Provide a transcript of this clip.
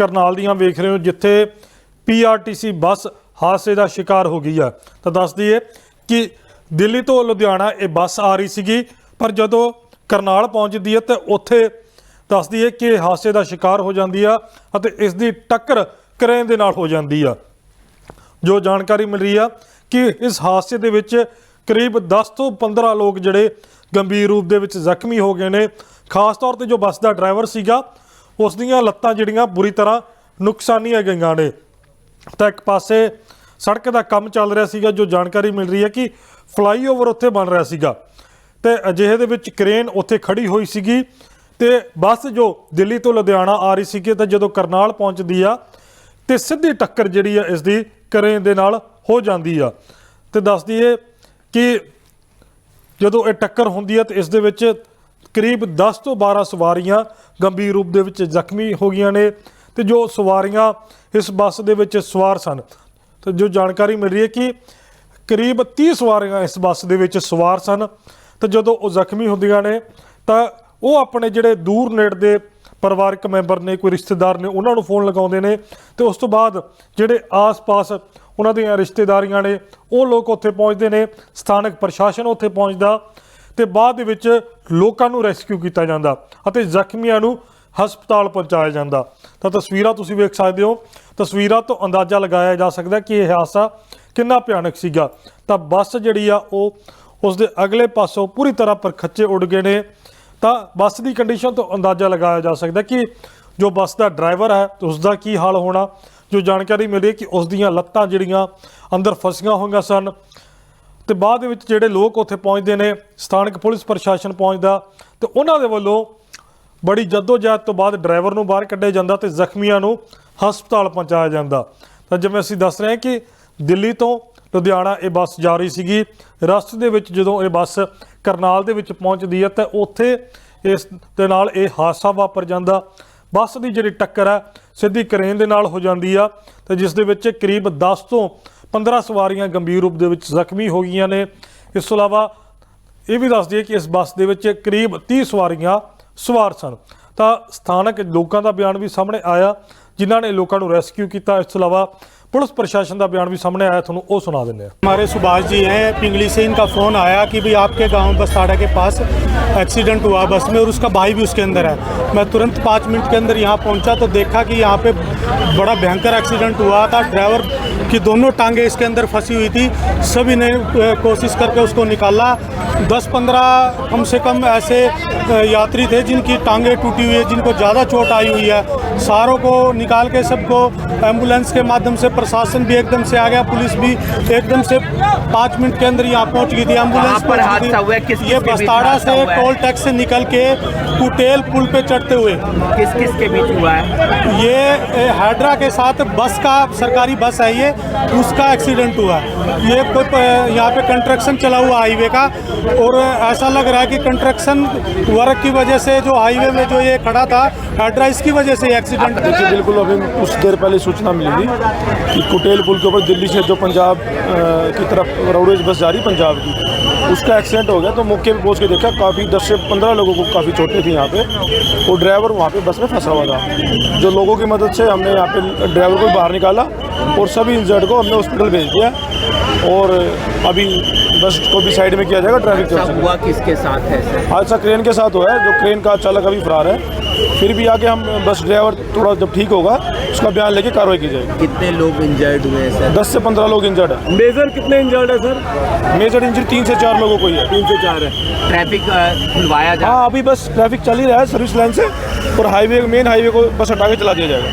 ਕਰਨਾਲ ਦੀਆਂ ਵੇਖ ਰਹੇ ਹੋ, ਜਿੱਥੇ ਪੀਆਰਟੀਸੀ ਬੱਸ ਹਾਦਸੇ ਦਾ ਸ਼ਿਕਾਰ ਹੋ ਗਈ ਆ। ਤਾਂ ਦੱਸ ਦਈਏ ਕਿ ਦਿੱਲੀ ਤੋਂ ਲੁਧਿਆਣਾ ਇਹ ਬੱਸ ਆ ਰਹੀ ਸੀਗੀ, ਪਰ ਜਦੋਂ ਕਰਨਾਲ ਪਹੁੰਚਦੀ ਹੈ ਤੇ ਉੱਥੇ ਦੱਸ ਦਈਏ ਕਿ ਹਾਦਸੇ ਦਾ ਸ਼ਿਕਾਰ ਹੋ ਜਾਂਦੀ ਆ ਅਤੇ ਇਸ ਦੀ ਟੱਕਰ ਕਰੇਨ ਦੇ ਨਾਲ ਹੋ ਜਾਂਦੀ ਆ। ਜੋ ਜਾਣਕਾਰੀ ਮਿਲ ਰਹੀ ਆ ਕਿ ਇਸ ਹਾਦਸੇ ਦੇ ਵਿੱਚ ਕਰੀਬ 10 ਤੋਂ 15 ਲੋਕ ਜਿਹੜੇ ਗੰਭੀਰ ਰੂਪ ਦੇ ਵਿੱਚ ਜ਼ਖਮੀ ਹੋ ਗਏ ਨੇ। ਖਾਸ ਤੌਰ ਤੇ ਜੋ ਬੱਸ ਦਾ ਡਰਾਈਵਰ ਸੀਗਾ ਉਸ ਦੀਆਂ ਲੱਤਾਂ ਜਿਹੜੀਆਂ ਬੁਰੀ ਤਰ੍ਹਾਂ ਨੁਕਸਾਨੀਆਂ ਗਈਆਂ ਨੇ। ਤਾਂ ਇੱਕ ਪਾਸੇ ਸੜਕ ਦਾ ਕੰਮ ਚੱਲ ਰਿਹਾ ਸੀਗਾ, ਜੋ ਜਾਣਕਾਰੀ ਮਿਲ ਰਹੀ ਹੈ ਕਿ ਫਲਾਈਓਵਰ ਉੱਥੇ ਬਣ ਰਿਹਾ ਸੀਗਾ। ਤੇ ਅਜਿਹੇ ਦੇ ਵਿੱਚ ਕ੍ਰੇਨ ਉੱਥੇ ਖੜੀ ਹੋਈ ਸੀਗੀ ਤੇ ਬੱਸ ਜੋ ਦਿੱਲੀ ਤੋਂ ਲੁਧਿਆਣਾ ਆ ਰਹੀ ਸੀਗੀ, ਤਾਂ ਜਦੋਂ ਕਰਨਾਲ ਪਹੁੰਚਦੀ ਆ, ਤੇ ਸਿੱਧੀ ਟੱਕਰ ਜਿਹੜੀ ਆ, ਇਸ ਦੀ ਕਰੇਨ ਦੇ ਨਾਲ ਹੋ ਜਾਂਦੀ ਆ। ਤੇ ਦੱਸ ਦਈਏ ਕਿ ਜਦੋਂ ਇਹ ਟੱਕਰ ਹੁੰਦੀ ਹੈ ਤੇ ਇਸ ਦੇ ਵਿੱਚ ਕਰੀਬ 10 ਤੋਂ 12 ਸਵਾਰੀਆਂ ਗੰਭੀਰ ਰੂਪ ਦੇ ਵਿੱਚ ਜ਼ਖਮੀ ਹੋ ਗਈਆਂ ਨੇ ਤੇ ਜੋ ਸਵਾਰੀਆਂ ਇਸ ਬੱਸ ਦੇ ਵਿੱਚ ਸਵਾਰ ਸਨ। ਤੇ ਜੋ ਜਾਣਕਾਰੀ ਮਿਲ ਰਹੀ ਹੈ ਕਿ ਕਰੀਬ 30 ਸਵਾਰੀਆਂ ਇਸ ਬੱਸ ਦੇ ਵਿੱਚ ਸਵਾਰ ਸਨ ਤੇ ਜਦੋਂ ਉਹ ਜ਼ਖਮੀ ਹੁੰਦੀਆਂ ਨੇ ਤਾਂ ਉਹ ਆਪਣੇ ਜਿਹੜੇ ਦੂਰ ਨੇੜ ਦੇ ਪਰਿਵਾਰਕ ਮੈਂਬਰ ਨੇ, ਕੋਈ ਰਿਸ਼ਤੇਦਾਰ ਨੇ, ਉਹਨਾਂ ਨੂੰ ਫੋਨ ਲਗਾਉਂਦੇ ਨੇ ਤੇ ਉਸ ਤੋਂ ਬਾਅਦ ਜਿਹੜੇ ਆਸ-ਪਾਸ ਉਹਨਾਂ ਦੀਆਂ ਰਿਸ਼ਤੇਦਾਰੀਆਂ ਨੇ, ਉਹ ਲੋਕ ਉੱਥੇ ਪਹੁੰਚਦੇ ਨੇ, ਸਥਾਨਕ ਪ੍ਰਸ਼ਾਸਨ ਉੱਥੇ ਪਹੁੰਚਦਾ ਤੇ ਬਾਅਦ ਦੇ ਵਿੱਚ ਲੋਕਾਂ ਨੂੰ ਰੈਸਕਿਊ ਕੀਤਾ ਜਾਂਦਾ ਅਤੇ ਜ਼ਖਮੀਆਂ ਨੂੰ ਹਸਪਤਾਲ ਪਹੁੰਚਾਇਆ ਜਾਂਦਾ। ਤਾਂ ਤਸਵੀਰਾਂ ਤੁਸੀਂ ਵੇਖ ਸਕਦੇ ਹੋ। ਤਸਵੀਰਾਂ ਤੋਂ ਅੰਦਾਜ਼ਾ ਲਗਾਇਆ ਜਾ ਸਕਦਾ ਕਿ ਇਹ ਹਾਦਸਾ ਕਿੰਨਾ ਭਿਆਨਕ ਸੀਗਾ। ਤਾਂ ਬੱਸ ਜਿਹੜੀ ਆ, ਉਹ ਉਸ ਦੇ ਅਗਲੇ ਪਾਸੋਂ ਪੂਰੀ ਤਰ੍ਹਾਂ ਪਰਖੱਚੇ ਉੱਡ ਗਏ ਨੇ। ਤਾਂ ਬੱਸ ਦੀ ਕੰਡੀਸ਼ਨ ਤੋਂ ਅੰਦਾਜ਼ਾ ਲਗਾਇਆ ਜਾ ਸਕਦਾ ਕਿ ਜੋ ਬੱਸ ਦਾ ਡਰਾਈਵਰ ਹੈ ਉਸ ਦਾ ਕੀ ਹਾਲ ਹੋਣਾ? ਜੋ ਜਾਣਕਾਰੀ ਮਿਲੀ ਕਿ ਉਸ ਦੀਆਂ ਲੱਤਾਂ ਜਿਹੜੀਆਂ ਅੰਦਰ ਫਸੀਆਂ ਹੋਈਆਂ ਸਨ ਤੇ ਬਾਅਦ ਦੇ ਵਿੱਚ ਜਿਹੜੇ ਲੋਕ ਉੱਥੇ ਪਹੁੰਚਦੇ ਨੇ, ਸਥਾਨਕ ਪੁਲਿਸ ਪ੍ਰਸ਼ਾਸਨ ਪਹੁੰਚਦਾ, ਤੇ ਉਹਨਾਂ ਦੇ ਵੱਲੋਂ ਬੜੀ ਜਹਿਦ ਤੋਂ ਬਾਅਦ ਡਰਾਈਵਰ ਨੂੰ ਬਾਹਰ ਕੱਢਿਆ ਜਾਂਦਾ ਤੇ ਜ਼ਖਮੀਆਂ ਨੂੰ ਹਸਪਤਾਲ ਪਹੁੰਚਾਇਆ ਜਾਂਦਾ। ਤਾਂ ਜਿਵੇਂ ਅਸੀਂ ਦੱਸ ਰਹੇ ਹਾਂ ਕਿ ਦਿੱਲੀ ਤੋਂ ਲੁਧਿਆਣਾ ਇਹ ਬੱਸ ਜਾ ਰਹੀ ਸੀਗੀ। ਰਸਤੇ ਦੇ ਵਿੱਚ ਜਦੋਂ ਇਹ ਬੱਸ ਕਰਨਾਲ ਦੇ ਵਿੱਚ ਪਹੁੰਚਦੀ ਹੈ, ਤਾਂ ਉੱਥੇ ਇਸ ਦੇ ਨਾਲ ਇਹ ਹਾਦਸਾ ਵਾਪਰ ਜਾਂਦਾ। ਬੱਸ ਦੀ ਜਿਹੜੀ ਟੱਕਰ ਹੈ, ਸਿੱਧੀ ਕਰੇਨ ਦੇ ਨਾਲ ਹੋ ਜਾਂਦੀ ਆ, ਤੇ ਜਿਸ ਦੇ ਵਿੱਚ ਕਰੀਬ 10 ਤੋਂ 15 ਸਵਾਰੀਆਂ ਗੰਭੀਰ ਰੂਪ ਦੇ ਵਿੱਚ ਜ਼ਖਮੀ ਹੋ ਗਈਆਂ ਨੇ। ਇਸ ਤੋਂ ਇਲਾਵਾ ਇਹ ਵੀ ਦੱਸ ਦਈਏ ਕਿ ਇਸ ਬੱਸ ਦੇ ਵਿੱਚ ਕਰੀਬ 30 ਸਵਾਰੀਆਂ ਸਵਾਰ ਸਨ। ਤਾਂ ਸਥਾਨਕ ਲੋਕਾਂ ਦਾ ਬਿਆਨ ਵੀ ਸਾਹਮਣੇ ਆਇਆ। ਜਿਨ੍ਹਾਂ ਨੇ ਲੋਕਾਂ ਨੂੰ ਰੈਸਕਿਊ ਕੀਤਾ ਇਸ ਤੋਂ ਇਲਾਵਾ ਪੁਲਿਸ ਪ੍ਰਸ਼ਾਸਨ ਦਾ ਬਿਆਨ ਵੀ ਸਾਹਮਣੇ ਆਇਆ ਤੁਹਾਨੂੰ ਉਹ ਸੁਣਾ ਦਿੰਦੇ ਹਾਂ हमारे सुभाष जी हैं पिंगली से इनका फ़ोन आया कि भाई आपके गांव बसताड़ा के पास एक्सीडेंट हुआ बस में और उसका भाई भी उसके अंदर है मैं तुरंत पाँच मिनट के अंदर यहाँ पहुँचा तो देखा कि यहाँ पे बड़ा भयंकर एक्सीडेंट हुआ था ड्राइवर की दोनों टांगे इसके अंदर फंसी हुई थी सभी ने अ, कोशिश करके उसको निकाला दस पंद्रह कम से कम ऐसे अ, यात्री थे जिनकी टांगे टूटी हुई है जिनको ज़्यादा चोट आई हुई है सारों को निकाल के सबको एंबुलेंस के माध्यम से प्रशासन भी एकदम से आ गया पुलिस भी एकदम से पाँच मिनट के अंदर यहाँ पहुँच गई थी। एंबुलेंस पर हादसा हुआ किस- ये बस्ताड़ा से टोल टैक्स से निकल के कुटेल पुल पे चढ़ते हुए। किस किस के बीच हुआ है? ये हाइड्रा के साथ बस का सरकारी बस है ये उसका एक्सीडेंट हुआ। है ये यहाँ पे कंस्ट्रक्शन चला हुआ हाईवे का और ऐसा लग रहा है कि कंस्ट्रक्शन वर्क की वजह से जो हाईवे में जो ये खड़ा था हाइड्रा इसकी वजह से एक्सीडेंट देखिए बिल्कुल अभी कुछ देर पहले सूचना मिली थी कि कुटेल पुल के ऊपर दिल्ली से जो पंजाब अ, की तरफ रोडवेज बस जा रही पंजाब की उसका एक्सीडेंट हो गया तो मौके पे पहुंच के देखा काफ़ी दस से पंद्रह लोगों को काफ़ी चोटें थी यहाँ पे और ड्राइवर वहाँ पे बस में फंसा हुआ था जो लोगों की मदद से हमने यहाँ पे ड्राइवर को बाहर निकाला और सभी इंजर्ड को हमने हॉस्पिटल भेज दिया और अभी बस को भी साइड में किया जाएगा ट्रैफ़िक से। हुआ किसके साथ है हादसा क्रेन के साथ हुआ है जो क्रेन का चालक अभी फरार है। फिर भी आगे हम बस ड्राइवर थोड़ा जब ठीक होगा उसका बयान लेके कार्रवाई की जाएगी। कितने लोग इंजर्ड हुए हैं सर? दस से पंद्रह लोग इंजर्ड है। मेजर कितने इंजर्ड है सर? मेजर इंजरी तीन से चार लोगों को ही है। तीन से चार है। ट्रैफ़िक खुलवाया जा हाँ अभी बस ट्रैफ़िक चल ही रहा है सर्विस लाइन से और हाईवे मेन हाईवे को बस हटा के चला दिया जाएगा।